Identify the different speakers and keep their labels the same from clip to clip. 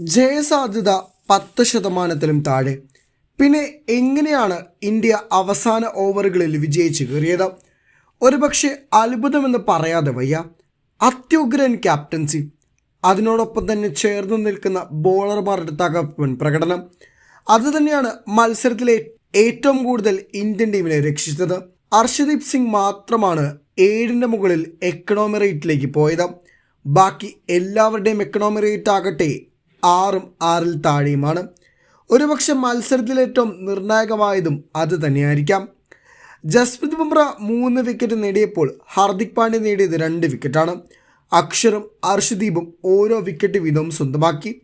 Speaker 1: ജയസാധ്യത പത്ത് ശതമാനത്തിലും താഴെ. പിന്നെ എങ്ങനെയാണ് ഇന്ത്യ അവസാന ഓവറുകളിൽ വിജയിച്ച് കയറിയത്? ഒരുപക്ഷെ അത്ഭുതമെന്ന് പറയാതെ വയ്യ. അത്യുഗ്രൻ ക്യാപ്റ്റൻസി. അതിനോടൊപ്പം തന്നെ ചേർന്ന് നിൽക്കുന്ന ബോളർമാരുടെ തകർപ്പൻ പ്രകടനം. അതുതന്നെയാണ് മത്സരത്തിലെ ഏറ്റവും കൂടുതൽ ഇന്ത്യൻ ടീമിനെ രക്ഷിച്ചത്. അർഷദീപ് സിംഗ് മാത്രമാണ് ഏഴിന്റെ മുകളിൽ എക്കണോമി റേറ്റിലേക്ക് പോയത്. ബാക്കി എല്ലാവരുടെയും എക്കണോമി റേറ്റ് ആകട്ടെ ആറും ആറിൽ താഴെയുമാണ്. ഒരുപക്ഷെ മത്സരത്തിൽ ഏറ്റവും നിർണായകമായതും അത് തന്നെയായിരിക്കാം. ജസ്പ്രീത് ബുംറ മൂന്ന് വിക്കറ്റ് നേടിയപ്പോൾ ഹാർദിക് പാണ്ഡ്യ നേടിയത് രണ്ട് വിക്കറ്റാണ് അക്ഷറും അർഷദീപും ഓരോ വിക്കറ്റ് വീതവും സ്വന്തമാക്കി.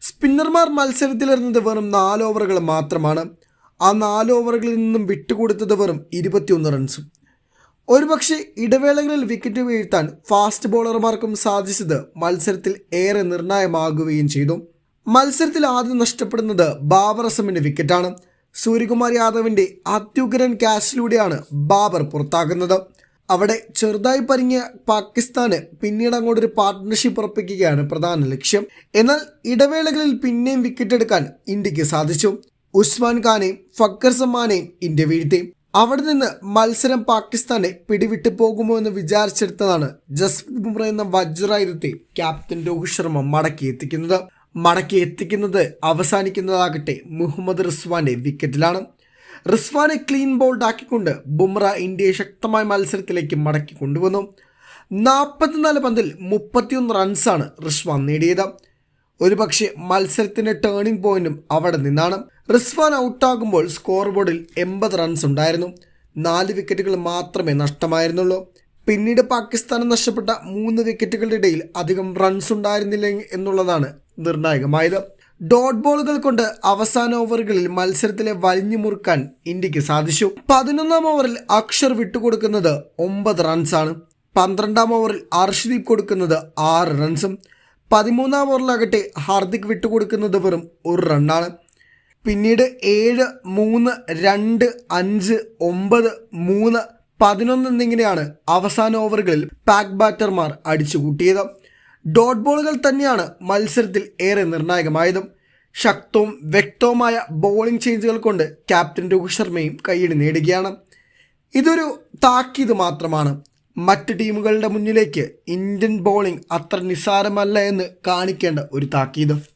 Speaker 1: സ്പിന്നർമാർ മത്സരത്തിലിരുന്നത് വെറും നാല് ഓവറുകൾ മാത്രമാണ്. ആ നാല് ഓവറുകളിൽ നിന്നും വിട്ടുകൊടുത്തത് വെറും ഇരുപത്തിയൊന്ന് റൺസും ഒരുപക്ഷെ ഇടവേളകളിൽ വിക്കറ്റ് വീഴ്ത്താൻ ഫാസ്റ്റ് ബോളർമാർക്കും സാധിച്ചത് മത്സരത്തിൽ ഏറെ നിർണായകമാകുകയും ചെയ്തു. മത്സരത്തിൽ ആദ്യം നഷ്ടപ്പെടുന്നത് ബാബർ അസമിന്റെ വിക്കറ്റാണ് സൂര്യകുമാർ യാദവിന്റെ അത്യുഗ്രൻ ക്യാച്ചിലൂടെയാണ് ബാബർ പുറത്താക്കുന്നത് അവിടെ ചെറുതായി പരിങ്ങിയ പാകിസ്ഥാന് പിന്നീട് അങ്ങോട്ടൊരു പാർട്ട്ണർഷിപ്പ് ഉറപ്പിക്കുകയാണ് പ്രധാന ലക്ഷ്യം. എന്നാൽ ഇടവേളകളിൽ പിന്നെയും വിക്കറ്റ് എടുക്കാൻ ഇന്ത്യയ്ക്ക് സാധിച്ചു. ഉസ്മാൻ ഖാനെയും ഫക്കർ സമ്മാനെയും ഇന്ത്യ വീഴ്ത്തി. അവിടെ നിന്ന് മത്സരം പാകിസ്ഥാനെ പിടിവിട്ടു പോകുമോ എന്ന് വിചാരിച്ചെടുത്തതാണ് ജസ്പ്രീത് ബുംറ എന്ന വജ്രായുധത്തെ ക്യാപ്റ്റൻ രോഹിത് ശർമ്മ മടക്കി എത്തിക്കുന്നത്. മടക്കി എത്തിക്കുന്നത് അവസാനിക്കുന്നതാകട്ടെ മുഹമ്മദ് റിസ്വാന്റെ വിക്കറ്റിലാണ്. റിസ്വാനെ ക്ലീൻ ബോൾഡ് ആക്കിക്കൊണ്ട് ബുംറ ഇന്ത്യയെ ശക്തമായ മത്സരത്തിലേക്ക് മടക്കി കൊണ്ടുവന്നു. നാൽപ്പത്തിനാല് പന്തിൽ മുപ്പത്തിയൊന്ന് റൺസാണ് റിസ്വാൻ നേടിയത്. ഒരുപക്ഷെ മത്സരത്തിന്റെ ടേണിംഗ് പോയിന്റും അവിടെ നിന്നാണ്. റിസ്വാൻ ഔട്ടാകുമ്പോൾ സ്കോർ ബോർഡിൽ എൺപത് റൺസ് ഉണ്ടായിരുന്നു. നാല് വിക്കറ്റുകൾ മാത്രമേ നഷ്ടമായിരുന്നുള്ളൂ. പിന്നീട് പാകിസ്ഥാന് നഷ്ടപ്പെട്ട മൂന്ന് വിക്കറ്റുകളുടെ ഇടയിൽ അധികം റൺസ് ഉണ്ടായിരുന്നില്ല എന്നുള്ളതാണ് നിർണായകമായത്. ഡോട്ട് ബോളുകൾ കൊണ്ട് അവസാന ഓവറുകളിൽ മത്സരത്തിലെ വലിഞ്ഞു മുറുക്കാൻ ഇന്ത്യയ്ക്ക് സാധിച്ചു. പതിനൊന്നാം ഓവറിൽ അക്ഷർ വിട്ടുകൊടുക്കുന്നത് ഒമ്പത് റൺസാണ് പന്ത്രണ്ടാം ഓവറിൽ അർഷദീപ് കൊടുക്കുന്നത് ആറ് റൺസും പതിമൂന്നാം ഓവറിലാകട്ടെ ഹാർദിക് വിട്ടുകൊടുക്കുന്നത് വെറും ഒരു റണ്ണാണ് പിന്നീട് ഏഴ് മൂന്ന് രണ്ട് അഞ്ച് ഒമ്പത് മൂന്ന് പതിനൊന്ന് എന്നിങ്ങനെയാണ് അവസാന ഓവറുകളിൽ പാക്ക് ബാറ്റർമാർ അടിച്ചുകൂട്ടിയത്. ഡോട്ട് ബോളുകൾ തന്നെയാണ് മത്സരത്തിൽ ഏറെ നിർണായകമായതും. ശക്തവും വ്യക്തവുമായ ബോളിംഗ് ചേഞ്ചുകൾ കൊണ്ട് ക്യാപ്റ്റൻ രോഹിത് ശർമ്മയും കൈയടി നേടുകയാണ്. ഇതൊരു താക്കീത് മാത്രമാണ്. മറ്റ് ടീമുകളുടെ മുന്നിലേക്ക് ഇന്ത്യൻ ബോളിംഗ് അത്ര നിസ്സാരമല്ല എന്ന് കാണിക്കേണ്ട ഒരു താക്കീത്.